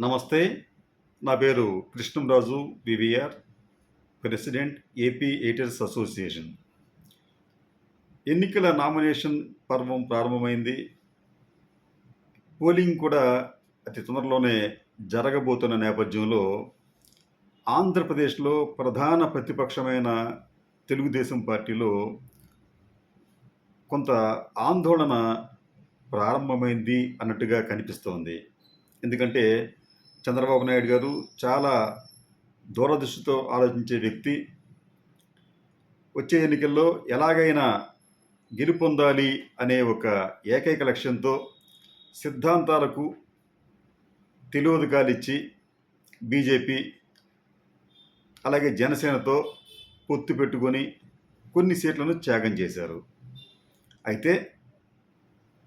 నమస్తే. నా పేరు Krishnamraju VVR president AP editors association. ఎన్నికల నామినేషన్ పర్వం ప్రారంభమైంది. పోలింగ్ కూడా అతి తొందరలోనే జరగబోతున్న నేపథ్యంలో ఆంధ్రప్రదేశ్లో ప్రధాన ప్రతిపక్షమైన తెలుగుదేశం పార్టీలో కొంత ఆందోళన ప్రారంభమైంది అన్నట్టుగా కనిపిస్తోంది. ఎందుకంటే చంద్రబాబు నాయుడు గారు చాలా దూరదృష్టితో ఆలోచించే వ్యక్తి. వచ్చే ఎన్నికల్లో ఎలాగైనా గెలుపొందాలి అనే ఒక ఏకైక లక్ష్యంతో సిద్ధాంతాలకు తెలివదుకాలిచ్చి బీజేపీ అలాగే జనసేనతో పొత్తు పెట్టుకొని కొన్ని సీట్లను త్యాగం చేశారు. అయితే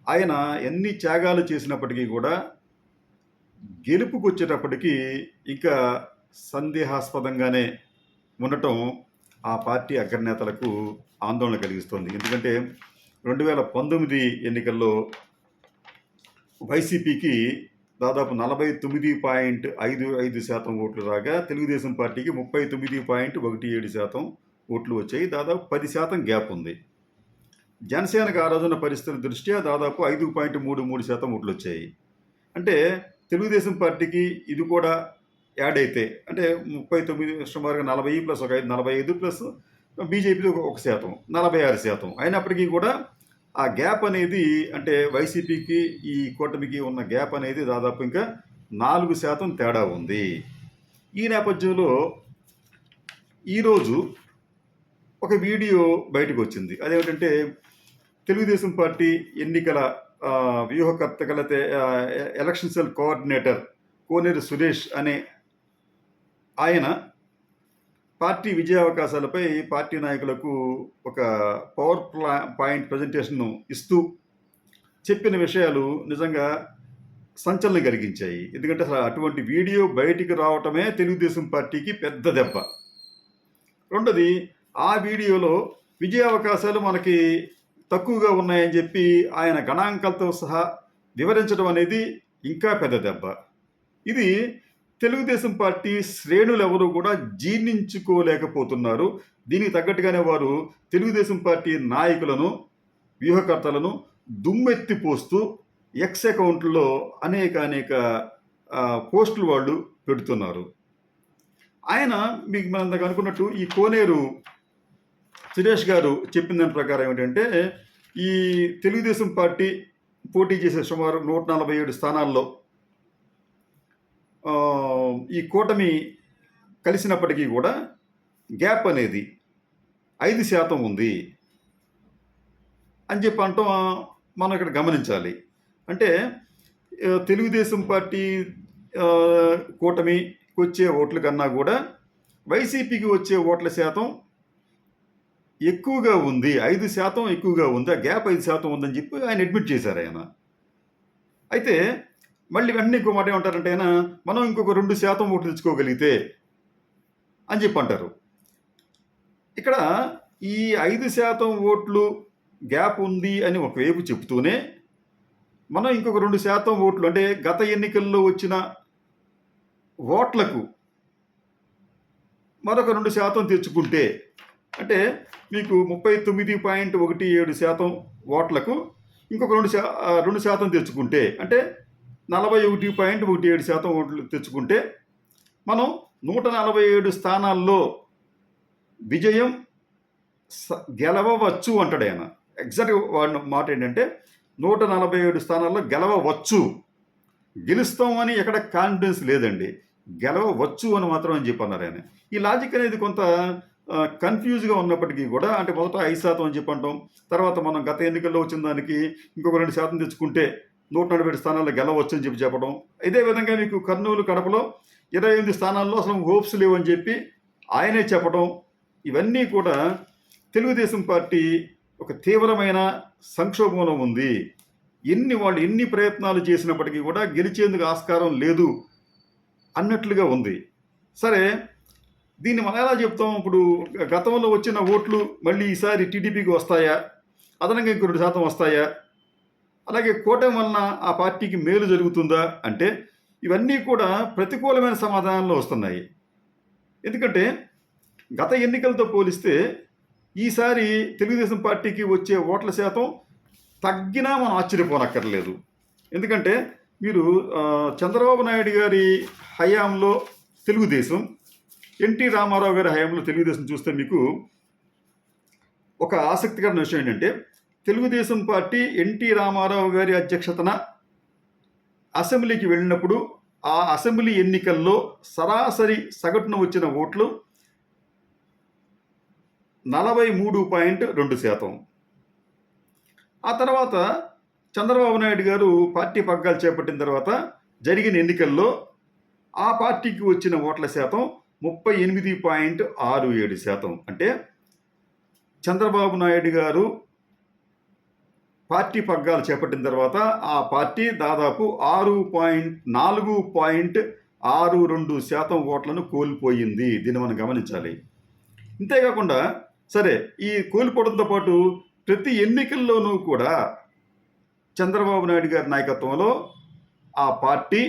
ఆయన ఎన్ని త్యాగాలు చేసినప్పటికీ కూడా గెలుపుకు వచ్చేటప్పటికి ఇంకా సందేహాస్పదంగానే ఉండటం ఆ పార్టీ అగ్రనేతలకు ఆందోళన కలిగిస్తోంది. ఎందుకంటే రెండు వేల పంతొమ్మిది ఎన్నికల్లో వైసీపీకి దాదాపు నలభై తొమ్మిది పాయింట్ ఐదు ఐదు శాతం ఓట్లు రాగా తెలుగుదేశం పార్టీకి ముప్పై తొమ్మిది పాయింట్ ఒకటి ఏడు శాతం ఓట్లు వచ్చాయి. దాదాపు పది శాతం గ్యాప్ ఉంది. జనసేనకు ఆ రోజున పరిస్థితుల దృష్ట్యా దాదాపు ఐదు పాయింట్ మూడు మూడు శాతం ఓట్లు వచ్చాయి. అంటే తెలుగుదేశం పార్టీకి ఇది కూడా యాడ్ అయితే అంటే ముప్పై తొమ్మిది సుమారుగా నలభై ప్లస్ ఒక ఐదు నలభై ఐదు ప్లస్ బీజేపీ ఒక శాతం నలభై ఆరు శాతం. అయినప్పటికీ కూడా ఆ గ్యాప్ అనేది అంటే వైసీపీకి ఈ కూటమికి ఉన్న గ్యాప్ అనేది దాదాపు ఇంకా నాలుగు శాతం తేడా ఉంది. ఈ నేపథ్యంలో ఈరోజు ఒక వీడియో బయటకు వచ్చింది. అదేమిటంటే తెలుగుదేశం పార్టీ ఎన్నికల వ్యూహకర్త గలతే election cell coordinator Koneru Suresh అనే ఆయన పార్టీ విజయావకాశాలపై పార్టీ నాయకులకు ఒక పవర్ ప్లా పాయింట్ ప్రజెంటేషన్ను ఇస్తూ చెప్పిన విషయాలు నిజంగా సంచలనం కలిగించాయి. ఎందుకంటే అసలు అటువంటి వీడియో బయటికి రావటమే తెలుగుదేశం పార్టీకి పెద్ద దెబ్బ. రెండోది ఆ వీడియోలో విజయావకాశాలు మనకి తక్కువగా ఉన్నాయని చెప్పి ఆయన గణాంకాలతో సహా వివరించడం అనేది ఇంకా పెద్ద దెబ్బ. ఇది తెలుగుదేశం పార్టీ శ్రేణులు ఎవరు కూడా జీర్ణించుకోలేకపోతున్నారు. దీనికి తగ్గట్టుగానే వారు తెలుగుదేశం పార్టీ నాయకులను వ్యూహకర్తలను దుమ్మెత్తిపోస్తూ ఎక్స్ అకౌంట్లో అనేక అనేక పోస్టులు వాళ్ళు పెడుతున్నారు. ఆయన మీకు మనందాక అనుకున్నట్టు ఈ కోనేరు సురేష్ గారు చెప్పిన దాని ప్రకారం ఏమిటంటే ఈ తెలుగుదేశం పార్టీ పోటీ చేసే సుమారు నూట నలభై ఏడు స్థానాల్లో ఈ కూటమి కలిసినప్పటికీ కూడా గ్యాప్ అనేది ఐదు శాతం ఉంది అని చెప్పి అంటాం మనం ఇక్కడ గమనించాలి. అంటే తెలుగుదేశం పార్టీ కూటమికి వచ్చే ఓట్ల కన్నా కూడా వైసీపీకి వచ్చే ఓట్ల శాతం ఎక్కువగా ఉంది ఐదు శాతం ఎక్కువగా ఉంది ఆ గ్యాప్ ఐదు శాతం ఉందని చెప్పి ఆయన అడ్మిట్ చేశారు ఆయన. అయితే మళ్ళీ వెంటనే ఇంకో మాట ఏమంటారంటే ఆయన మనం ఇంకొక రెండు శాతం ఓట్లు తెచ్చుకోగలిగితే అని చెప్పి అంటారు. ఇక్కడ ఈ ఐదు శాతం ఓట్లు గ్యాప్ ఉంది అని ఒకవైపు చెప్తూనే మనం ఇంకొక రెండు శాతం ఓట్లు అంటే గత ఎన్నికల్లో వచ్చిన ఓట్లకు మరొక రెండు శాతం తెచ్చుకుంటే అంటే మీకు ముప్పై తొమ్మిది పాయింట్ ఒకటి ఏడు శాతం ఓట్లకు ఇంకొక రెండు శా రెండు శాతం తెచ్చుకుంటే అంటే నలభై ఒకటి పాయింట్ ఒకటి ఏడు శాతం ఓట్లు తెచ్చుకుంటే మనం నూట నలభై ఏడు స్థానాల్లో విజయం గెలవవచ్చు అంటాడు ఆయన. ఎగ్జాక్ట్ వాడిన మాట ఏంటంటే నూట నలభై ఏడు స్థానాల్లో గెలవవచ్చు. గెలుస్తామని ఎక్కడ కాన్ఫిడెన్స్ లేదండి. గెలవవచ్చు అని మాత్రం అని చెప్పన్నారు ఆయన. ఈ లాజిక్ అనేది కొంత కన్ఫ్యూజ్గా ఉన్నప్పటికీ కూడా అంటే మొదట ఐదు శాతం అని చెప్పి అంటాం తర్వాత మనం గత ఎన్నికల్లో వచ్చిన దానికి ఇంకొక రెండు శాతం తెచ్చుకుంటే నూట నలభై ఏడు స్థానాల్లో గెలవచ్చు అని చెప్పి చెప్పడం ఇదే విధంగా మీకు కర్నూలు కడపలో ఇరవై ఎనిమిది స్థానాల్లో అసలు హోప్స్ లేవని చెప్పి ఆయనే చెప్పడం ఇవన్నీ కూడా తెలుగుదేశం పార్టీ ఒక తీవ్రమైన సంక్షోభంలో ఉంది. ఎన్ని వాళ్ళు ఎన్ని ప్రయత్నాలు చేసినప్పటికీ కూడా గెలిచేందుకు ఆస్కారం లేదు అన్నట్లుగా ఉంది. సరే దీన్ని మనం ఎలా చెప్తాం? ఇప్పుడు గతంలో వచ్చిన ఓట్లు మళ్ళీ ఈసారి టీడీపీకి వస్తాయా? అదనంగా ఇంకో రెండు శాతం వస్తాయా? అలాగే కూటమి వలన ఆ పార్టీకి మేలు జరుగుతుందా? అంటే ఇవన్నీ కూడా ప్రతికూలమైన సమాధానాలు వస్తున్నాయి. ఎందుకంటే గత ఎన్నికలతో పోలిస్తే ఈసారి తెలుగుదేశం పార్టీకి వచ్చే ఓట్ల శాతం తగ్గినా మనం ఆశ్చర్యపోనక్కర్లేదు. ఎందుకంటే మీరు చంద్రబాబు నాయుడు గారి హయాంలో తెలుగుదేశం ఎన్టీ రామారావు గారి హయాంలో తెలుగుదేశం చూస్తే మీకు ఒక ఆసక్తికరమైన విషయం ఏంటంటే తెలుగుదేశం పార్టీ ఎన్టీ రామారావు గారి అధ్యక్షతన అసెంబ్లీకి వెళ్ళినప్పుడు ఆ అసెంబ్లీ ఎన్నికల్లో సరాసరి సగటున వచ్చిన ఓట్లు నలభై మూడు పాయింట్ రెండు శాతం. ఆ తర్వాత చంద్రబాబు నాయుడు గారు పార్టీ పగ్గాలు చేపట్టిన తర్వాత జరిగిన ఎన్నికల్లో ఆ పార్టీకి వచ్చిన ఓట్ల శాతం ముప్పై ఎనిమిది పాయింట్ ఆరు ఏడు శాతం. అంటే చంద్రబాబు నాయుడు గారు పార్టీ పగ్గాలు చేపట్టిన తర్వాత ఆ పార్టీ దాదాపు ఆరు పాయింట్ నాలుగు పాయింట్ ఆరు రెండు శాతం ఓట్లను కోల్పోయింది. దీన్ని మనం గమనించాలి. ఇంతేకాకుండా సరే ఈ కోల్పోవడంతో పాటు ప్రతి ఎన్నికల్లోనూ కూడా చంద్రబాబు నాయుడు గారి నాయకత్వంలో ఆ పార్టీ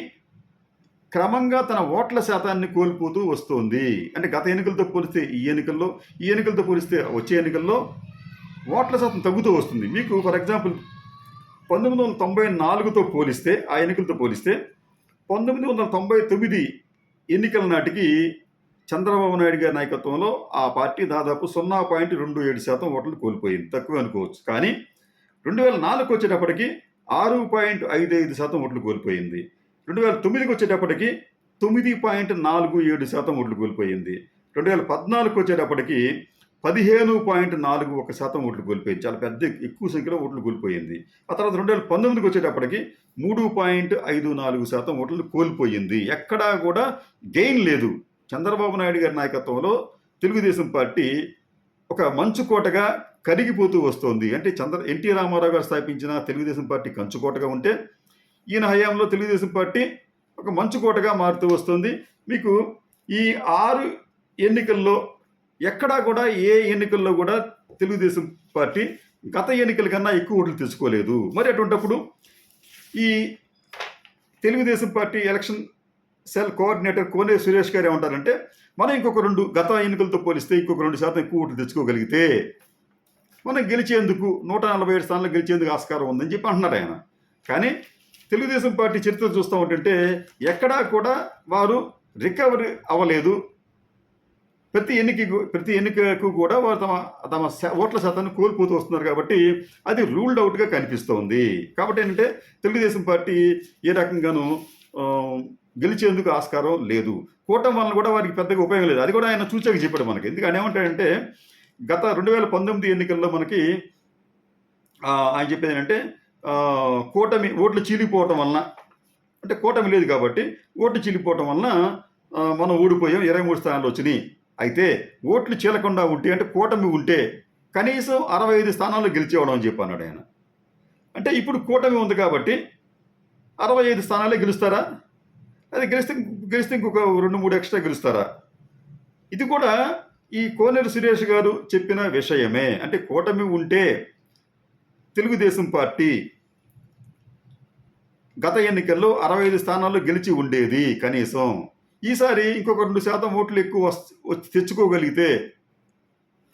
క్రమంగా తన ఓట్ల శాతాన్ని కోల్పోతూ వస్తోంది. అంటే గత ఎన్నికలతో పోలిస్తే ఈ ఎన్నికల్లో ఈ ఎన్నికలతో పోలిస్తే వచ్చే ఎన్నికల్లో ఓట్ల శాతం తగ్గుతూ వస్తుంది. మీకు ఫర్ ఎగ్జాంపుల్ పంతొమ్మిది వందల తొంభై నాలుగుతో పోలిస్తే ఆ ఎన్నికలతో పోలిస్తే పంతొమ్మిది వందల తొంభై తొమ్మిది ఎన్నికల నాటికి చంద్రబాబు నాయుడు గారి నాయకత్వంలో ఆ పార్టీ దాదాపు సున్నా పాయింట్ రెండు ఏడు శాతం ఓట్లు కోల్పోయింది. తక్కువ అనుకోవచ్చు. కానీ రెండు వేల నాలుగుకి వచ్చేటప్పటికి ఆరు పాయింట్ ఐదు ఐదు శాతం ఓట్లు కోల్పోయింది. రెండు వేల తొమ్మిదికి వచ్చేటప్పటికి తొమ్మిది పాయింట్ నాలుగు ఏడు శాతం ఓట్లు కోల్పోయింది. రెండు వేల పద్నాలుగుకి వచ్చేటప్పటికి పదిహేను పాయింట్ నాలుగు ఒక శాతం ఓట్లు కోల్పోయింది. చాలా పెద్ద ఎక్కువ సంఖ్యలో ఓట్లు కోల్పోయింది. ఆ తర్వాత రెండు వేల పంతొమ్మిదికి వచ్చేటప్పటికి మూడు పాయింట్ ఐదు నాలుగు శాతం ఓట్లు కోల్పోయింది. ఎక్కడా కూడా గెయిన్ లేదు. చంద్రబాబు నాయుడు గారి నాయకత్వంలో తెలుగుదేశం పార్టీ ఒక మంచుకోటగా కరిగిపోతూ వస్తోంది. అంటే చంద్ర ఎన్టీ రామారావు గారు స్థాపించిన తెలుగుదేశం పార్టీ కంచుకోటగా ఉంటే ఈయన హయాంలో తెలుగుదేశం పార్టీ ఒక మంచుకోటగా మారుతూ వస్తుంది. మీకు ఈ ఆరు ఎన్నికల్లో ఎక్కడా కూడా ఏ ఎన్నికల్లో కూడా తెలుగుదేశం పార్టీ గత ఎన్నికల కన్నా ఎక్కువ ఓట్లు తెచ్చుకోలేదు. మరి అటువంటప్పుడు ఈ Telugu Desam party election cell coordinator Kone Suresh గారు ఏమంటారంటే మనం ఇంకొక రెండు గత ఎన్నికలతో పోలిస్తే ఇంకొక రెండు శాతం ఎక్కువ ఓట్లు తెచ్చుకోగలిగితే మనం గెలిచేందుకు నూట నలభై ఏడు స్థానాలు గెలిచేందుకు ఆస్కారం ఉందని చెప్పి అంటున్నారు ఆయన. కానీ తెలుగుదేశం పార్టీ చరిత్ర చూస్తూ ఉంటుంటే ఎక్కడా కూడా వారు రికవరీ అవ్వలేదు. ప్రతి ఎన్నిక ప్రతి ఎన్నికకు కూడా వారు తమ తమ ఓట్ల శాతాన్ని కోల్పోతూ వస్తున్నారు కాబట్టి అది రూల్డ్ అవుట్గా కనిపిస్తోంది. కాబట్టి ఏంటంటే తెలుగుదేశం పార్టీ ఏ రకంగానూ గెలిచేందుకు ఆస్కారం లేదు. కూటమి వలన కూడా వారికి పెద్దగా ఉపయోగం లేదు. అది కూడా ఆయన చూచాక చెప్పాడు మనకి. ఎందుకంటే ఏమంటాడంటే గత రెండు వేల పంతొమ్మిది ఎన్నికల్లో మనకి ఆయన చెప్పేది ఏంటంటే కూటమి ఓట్లు చీలిపోవటం వలన అంటే కూటమి లేదు కాబట్టి ఓట్లు చీలిపోవటం వలన మనం ఓడిపోయాం ఇరవై మూడు స్థానాలు వచ్చినాయి. అయితే ఓట్లు చీలకుండా ఉంటే అంటే కూటమి ఉంటే కనీసం అరవై ఐదు స్థానాల్లో గెలిచేవడం అని చెప్పి అన్నాడు ఆయన. అంటే ఇప్పుడు కూటమి ఉంది కాబట్టి అరవై ఐదు స్థానాలే గెలుస్తారా? అది గెలిస్తే గెలిస్తే ఇంకొక రెండు మూడు ఎక్స్ట్రా గెలుస్తారా? ఇది కూడా ఈ కోనేరు సురేష్ గారు చెప్పిన విషయమే. అంటే కూటమి ఉంటే తెలుగుదేశం పార్టీ గత ఎన్నికల్లో అరవై ఐదు స్థానాల్లో గెలిచి ఉండేది కనీసం. ఈసారి ఇంకొక రెండు శాతం ఓట్లు ఎక్కువ వచ్చి తెచ్చుకోగలిగితే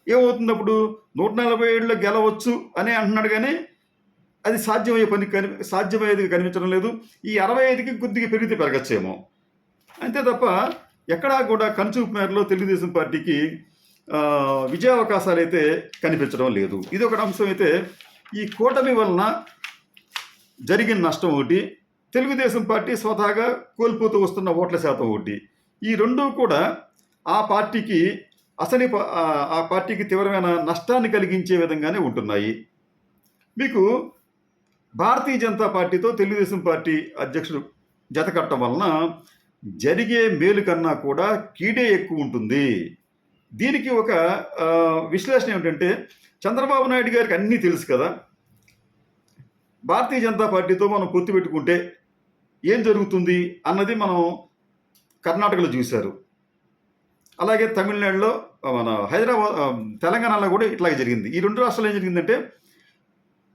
ఏమవుతుంది అప్పుడు నూట నలభై ఏడులో గెలవచ్చు అని అంటున్నాడు కానీ అది సాధ్యమయ్యే పని కని సాధ్యమయ్యేది కనిపించడం లేదు. ఈ అరవై ఐదుకి కొద్దిగా పెరిగితే పెరగచ్చేమో. అంతే తప్ప ఎక్కడా కూడా కంచూపు మేరలో తెలుగుదేశం పార్టీకి విజయావకాశాలు అయితే కనిపించడం లేదు. ఇది ఒక అంశం అయితే ఈ కూటమి వలన జరిగిన నష్టం ఒకటి తెలుగుదేశం పార్టీ స్వతహాగా కోల్పోతూ వస్తున్న ఓట్ల శాతం ఒకటి. ఈ రెండూ కూడా ఆ పార్టీకి అసలు ఆ- పార్టీకి తీవ్రమైన నష్టాన్ని కలిగించే విధంగానే ఉంటున్నాయి. మీకు భారతీయ జనతా పార్టీతో తెలుగుదేశం పార్టీ అధ్యక్షుడు జతకట్టడం వలన జరిగే మేలు కన్నా కూడా కీడే ఎక్కువ ఉంటుంది. దీనికి ఒక విశ్లేషణ ఏమిటంటే చంద్రబాబు నాయుడు గారికి అన్నీ తెలుసు కదా. భారతీయ జనతా పార్టీతో మనం పొత్తు పెట్టుకుంటే ఏం జరుగుతుంది అన్నది మనం కర్ణాటకలో చూశారు. అలాగే తమిళనాడులో మన హైదరాబాద్ తెలంగాణలో కూడా ఇట్లాగే జరిగింది. ఈ రెండు రాష్ట్రాలు ఏం జరిగిందంటే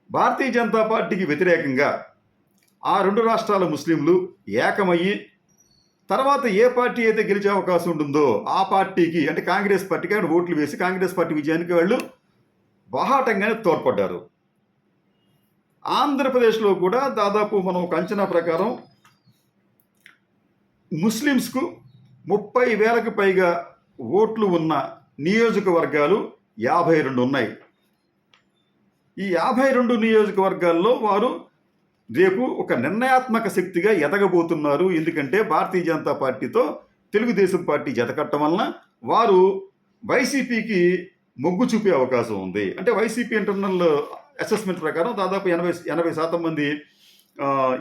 భారతీయ జనతా పార్టీకి వ్యతిరేకంగా ఆ రెండు రాష్ట్రాల ముస్లింలు ఏకమయ్యి తర్వాత ఏ పార్టీ అయితే గెలిచే అవకాశం ఉంటుందో ఆ పార్టీకి అంటే కాంగ్రెస్ పార్టీకి ఆయన ఓట్లు వేసి కాంగ్రెస్ పార్టీ విజయానికి వాళ్ళు బహాటంగానే తోడ్పడ్డారు. ఆంధ్రప్రదేశ్లో కూడా దాదాపు మనం ఒక అంచనా ప్రకారం ముస్లిమ్స్కు ముప్పై వేలకు పైగా ఓట్లు ఉన్న నియోజకవర్గాలు యాభై రెండు ఉన్నాయి. ఈ యాభై రెండు నియోజకవర్గాల్లో వారు రేపు ఒక నిర్ణయాత్మక శక్తిగా ఎదగబోతున్నారు. ఎందుకంటే భారతీయ జనతా పార్టీతో తెలుగుదేశం పార్టీ జతకట్టడం వలన వారు వైసీపీకి మొగ్గు చూపే అవకాశం ఉంది. అంటే వైసీపీ ఇంటర్నల్ అసెస్మెంట్ ప్రకారం దాదాపు ఎనభై ఎనభై శాతం మంది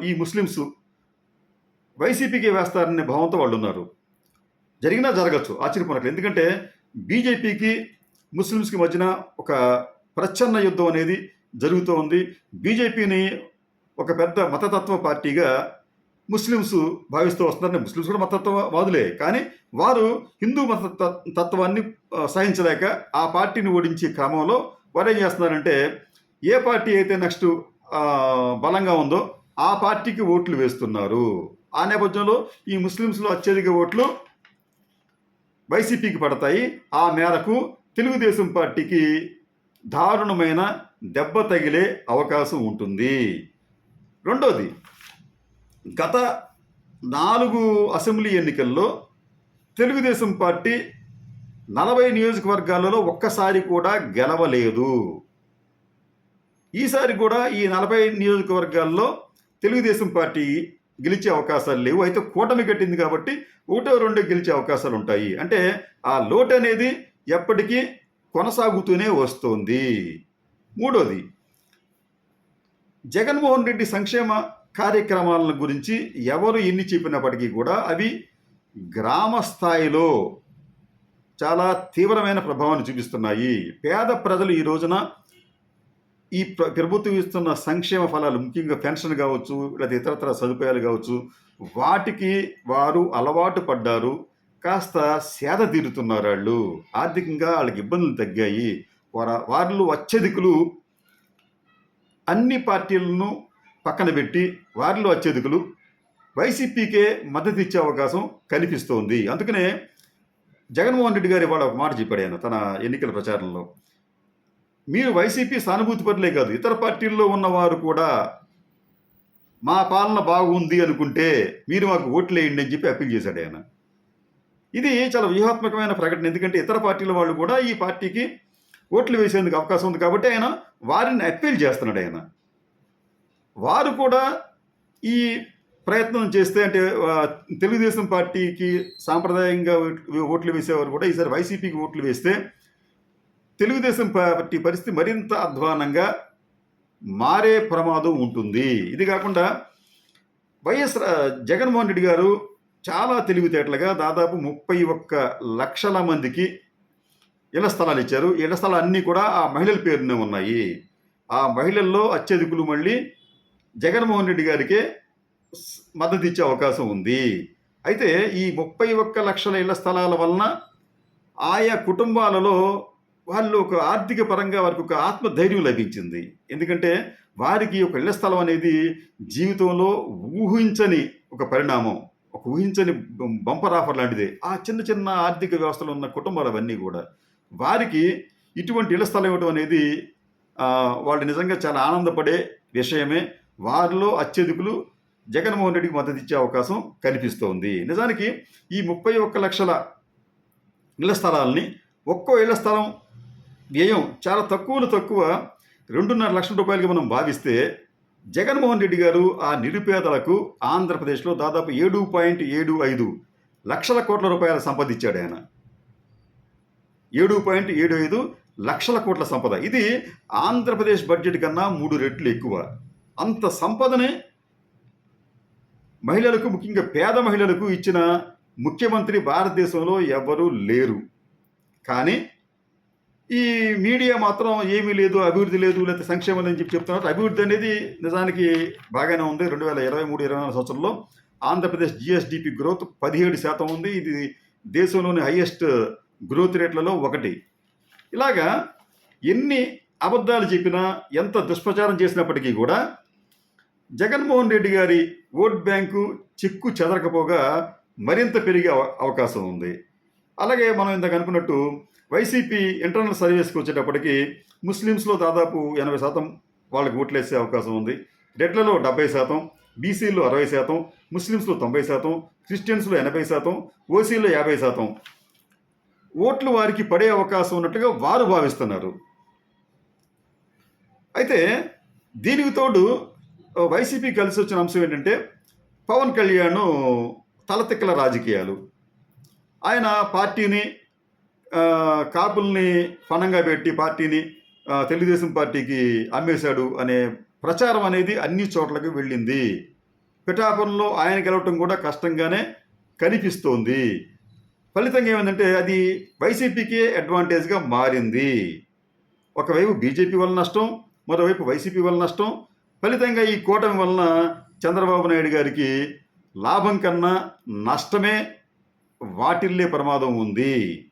ఈ ముస్లిమ్స్ వైసీపీకి వేస్తారనే భావంతో వాళ్ళు ఉన్నారు. జరిగినా జరగచ్చు ఆశ్చర్యపోనట్లు. ఎందుకంటే బీజేపీకి ముస్లిమ్స్కి మధ్యన ఒక ప్రచ్ఛన్న యుద్ధం అనేది జరుగుతూ ఉంది. బీజేపీని ఒక పెద్ద మతతత్వ పార్టీగా ముస్లిమ్స్ భావిస్తూ వస్తున్నారు ముస్లిమ్స్ కూడా మతత్వవాదులే. కానీ వారు హిందూ మత తత్వాన్ని సహించలేక ఆ పార్టీని ఓడించే క్రమంలో వారు ఏం చేస్తున్నారంటే ఏ పార్టీ అయితే నెక్స్ట్ బలంగా ఉందో ఆ పార్టీకి ఓట్లు వేస్తున్నారు. ఆ నేపథ్యంలో ఈ ముస్లిమ్స్లో అత్యధిక ఓట్లు వైసీపీకి పడతాయి. ఆ మేరకు తెలుగుదేశం పార్టీకి దారుణమైన దెబ్బ తగిలే అవకాశం ఉంటుంది. రెండోది గత నాలుగు అసెంబ్లీ ఎన్నికల్లో తెలుగుదేశం పార్టీ నలభై నియోజకవర్గాలలో ఒక్కసారి కూడా గెలవలేదు. ఈసారి కూడా ఈ నలభై నియోజకవర్గాల్లో తెలుగుదేశం పార్టీ గెలిచే అవకాశాలు లేవు. అయితే కూటమి కట్టింది కాబట్టి ఒకటో రెండో గెలిచే అవకాశాలు ఉంటాయి. అంటే ఆ లోటు అనేది ఎప్పటికీ కొనసాగుతూనే వస్తుంది. మూడోది జగన్మోహన్ రెడ్డి సంక్షేమ కార్యక్రమాల గురించి ఎవరు ఎన్ని చెప్పినప్పటికీ కూడా అవి గ్రామ స్థాయిలో చాలా తీవ్రమైన ప్రభావాన్ని చూపిస్తున్నాయి. పేద ప్రజలు ఈ రోజున ఈ ప్ర- ప్రభుత్వం ఇస్తున్న సంక్షేమ ఫలాలు ముఖ్యంగా పెన్షన్ కావచ్చు లేదా ఇతరత్ర సదుపాయాలు కావచ్చు వాటికి వారు అలవాటు పడ్డారు కాస్త సేద తీరుతున్నారు వాళ్ళు. ఆర్థికంగా వాళ్ళకి ఇబ్బందులు తగ్గాయి. వారు వారిలో అత్యధికులు అన్ని పార్టీలను పక్కన పెట్టి వారిలో అత్యధికులు వైసీపీకే మద్దతు ఇచ్చే అవకాశం కనిపిస్తోంది. అందుకనే జగన్మోహన్ రెడ్డి గారు ఇవాళ ఒక మాట చెప్పాడు ఆయన తన ఎన్నికల ప్రచారంలో. మీరు వైసీపీ సానుభూతి పరులే కాదు ఇతర పార్టీల్లో ఉన్నవారు కూడా మా పాలన బాగుంది అనుకుంటే మీరు మాకు ఓట్లు వేయండి అని చెప్పి అప్పీల్ చేశాడు ఆయన. ఇది చాలా వ్యూహాత్మకమైన ప్రకటన ఎందుకంటే ఇతర పార్టీల వాళ్ళు కూడా ఈ పార్టీకి ఓట్లు వేసేందుకు అవకాశం ఉంది కాబట్టి ఆయన వారిని అప్పీల్ చేస్తున్నాడు ఆయన. వారు కూడా ఈ ప్రయత్నం చేస్తే అంటే తెలుగుదేశం పార్టీకి సాంప్రదాయంగా ఓట్లు వేసేవారు కూడా ఈసారి వైసీపీకి ఓట్లు వేస్తే తెలుగుదేశం పార్టీ పరిస్థితి మరింత అధ్వానంగా మారే ప్రమాదం ఉంటుంది. ఇది కాకుండా వైఎస్ జగన్మోహన్ రెడ్డి గారు చాలా తెలివితేటలుగా దాదాపు ముప్పై ఒక్క లక్షల మందికి ఇళ్ళ స్థలాలు ఇచ్చారు. ఇళ్ళ స్థలాలన్నీ కూడా ఆ మహిళల పేరునే ఉన్నాయి. ఆ మహిళల్లో అత్యధికులు మళ్ళీ జగన్మోహన్ రెడ్డి గారికే మద్దతు ఇచ్చే అవకాశం ఉంది. అయితే ఈ ముప్పై ఒక్క లక్షల ఇళ్ళ స్థలాల వలన ఆయా కుటుంబాలలో వాళ్ళు ఒక ఆర్థిక పరంగా వారికి ఒక ఆత్మధైర్యం లభించింది. ఎందుకంటే వారికి ఒక ఇళ్ళ స్థలం అనేది జీవితంలో ఊహించని ఒక పరిణామం. ఒక ఊహించని బంపర్ ఆఫర్ లాంటిదే. ఆ చిన్న చిన్న ఆర్థిక వ్యవస్థలో ఉన్న కుటుంబాలు అవన్నీ కూడా వారికి ఇటువంటి ఇళ్ళ స్థలం ఇవ్వడం అనేది వాళ్ళు నిజంగా చాలా ఆనందపడే విషయమే. వారిలో అత్యధికులు జగన్మోహన్ రెడ్డికి మద్దతు ఇచ్చే అవకాశం కనిపిస్తోంది నిజానికి ఈ ముప్పై ఒక్క లక్షల ఇళ్ళ స్థలాల్ని ఒక్కో ఇళ్ళ స్థలం వ్యయం చాలా తక్కువలో తక్కువ రెండున్నర లక్షల రూపాయలకి మనం భావిస్తే జగన్మోహన్ రెడ్డి గారు ఆ నిరుపేదలకు ఆంధ్రప్రదేశ్లో దాదాపు ఏడు పాయింట్ ఏడు ఐదు లక్షల కోట్ల రూపాయల సంపాదించాడు ఆయన. ఏడు పాయింట్ ఏడు ఐదు లక్షల కోట్ల సంపద. ఇది ఆంధ్రప్రదేశ్ బడ్జెట్ కన్నా మూడు రెట్లు ఎక్కువ. అంత సంపదనే మహిళలకు ముఖ్యంగా పేద మహిళలకు ఇచ్చిన ముఖ్యమంత్రి భారతదేశంలో ఎవరూ లేరు. కానీ ఈ మీడియా మాత్రం ఏమీ లేదు అభివృద్ధి లేదు లేకపోతే సంక్షేమం అని చెప్పి చెప్తున్నారు. అభివృద్ధి అనేది నిజానికి బాగానే ఉంది. రెండు వేల ఇరవై మూడు ఇరవై నాలుగు సంవత్సరంలో ఆంధ్రప్రదేశ్ జిఎస్డిపి గ్రోత్ పదిహేడు శాతం ఉంది. ఇది దేశంలోని హైయెస్ట్ గ్రోత్ రేట్లలో ఒకటి. ఇలాగా ఎన్ని అబద్ధాలు చెప్పినా ఎంత దుష్ప్రచారం చేసినప్పటికీ కూడా జగన్మోహన్ రెడ్డి గారి ఓట్ బ్యాంకు చిక్కు చెదరకపోగా మరింత పెరిగే అవ- అవకాశం ఉంది. అలాగే మనం ఇందాక అనుకున్నట్టు వైసీపీ ఇంటర్నల్ సర్వీస్కి వచ్చేటప్పటికి ముస్లిమ్స్లో దాదాపు ఎనభై శాతం వాళ్ళకి ఓట్లేసే అవకాశం ఉంది. రెడ్లలో డెబ్బై శాతం బీసీలో అరవై శాతం ముస్లిమ్స్లో తొంభై శాతం క్రిస్టియన్స్లో ఎనభై శాతం ఓసీలో యాభై శాతం. ఓట్లు వారికి పడే అవకాశం ఉన్నట్టుగా వారు భావిస్తున్నారు. అయితే దీనికి తోడు వైసీపీ కలిసి వచ్చిన అంశం ఏంటంటే పవన్ కళ్యాణ్ తలతిక్కల రాజకీయాలు. ఆయన పార్టీని కాపుల్ని ఫణంగా పెట్టి పార్టీని తెలుగుదేశం పార్టీకి అమ్మేశాడు అనే ప్రచారం అనేది అన్ని చోట్లకి వెళ్ళింది. పిఠాపురంలో ఆయన గెలవటం కూడా కష్టంగానే కనిపిస్తోంది. ఫలితంగా ఏమైందంటే అది వైసీపీకే అడ్వాంటేజ్గా మారింది. ఒకవైపు బీజేపీ వల్ల నష్టం మరోవైపు వైసీపీ వల్ల నష్టం. ఫలితంగా ఈ కూటమి వలన చంద్రబాబు నాయుడు గారికి లాభం కన్నా నష్టమే వాటిల్లే ప్రమాదం ఉంది.